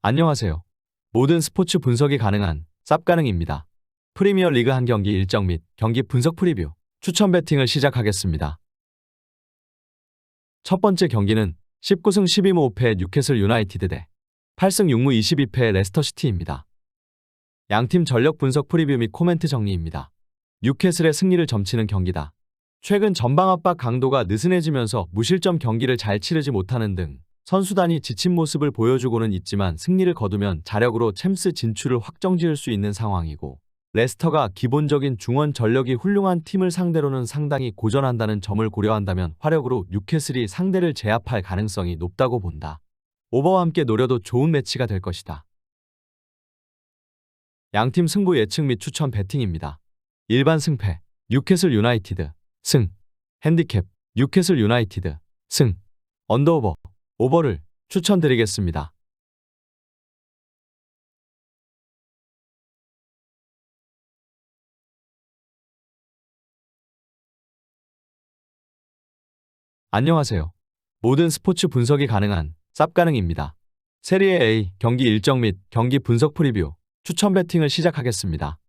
안녕하세요. 모든 스포츠 분석이 가능한 쌉가능입니다. 프리미어 리그 한 경기 일정 및 경기 분석 프리뷰, 추천 배팅을 시작하겠습니다. 첫 번째 경기는 19승 12무 5패 뉴캐슬 유나이티드 대 8승 6무 22패 레스터 시티입니다. 양팀 전력 분석 프리뷰 및 코멘트 정리입니다. 뉴캐슬의 승리를 점치는 경기다. 최근 전방 압박 강도가 느슨해지면서 무실점 경기를 잘 치르지 못하는 등 선수단이 지친 모습을 보여주고는 있지만 승리를 거두면 자력으로 챔스 진출을 확정지을 수 있는 상황이고 레스터가 기본적인 중원 전력이 훌륭한 팀을 상대로는 상당히 고전한다는 점을 고려한다면 화력으로 뉴캐슬이 상대를 제압할 가능성이 높다고 본다. 오버와 함께 노려도 좋은 매치가 될 것이다. 양팀 승부 예측 및 추천 배팅입니다. 일반 승패 뉴캐슬 유나이티드 승 핸디캡 뉴캐슬 유나이티드 승 언더오버 오버를 추천드리겠습니다. 안녕하세요. 모든 스포츠 분석이 가능한 쌉가능입니다. 세리에 A 경기 일정 및 경기 분석 프리뷰 추천 배팅을 시작하겠습니다.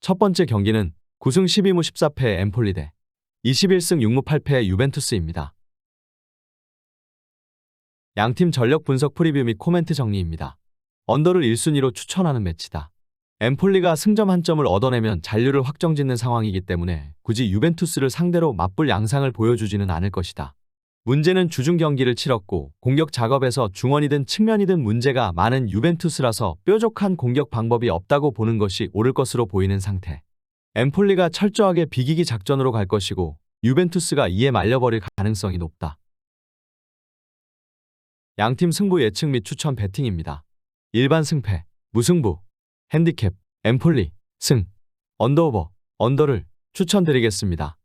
첫 번째 경기는 9승 12무 14패 엠폴리 대 21승 6무 8패 유벤투스입니다. 양팀 전력 분석 프리뷰 및 코멘트 정리입니다. 언더를 1순위로 추천하는 매치다. 엠폴리가 승점 한 점을 얻어내면 잔류를 확정짓는 상황이기 때문에 굳이 유벤투스를 상대로 맞불 양상을 보여주지는 않을 것이다. 문제는 주중 경기를 치렀고 공격 작업에서 중원이든 측면이든 문제가 많은 유벤투스라서 뾰족한 공격 방법이 없다고 보는 것이 옳을 것으로 보이는 상태. 엠폴리가 철저하게 비기기 작전으로 갈 것이고 유벤투스가 이에 말려버릴 가능성이 높다. 양팀 승부 예측 및 추천 배팅입니다. 일반 승패, 무승부, 핸디캡, 엠폴리, 승, 언더오버, 언더를 추천드리겠습니다.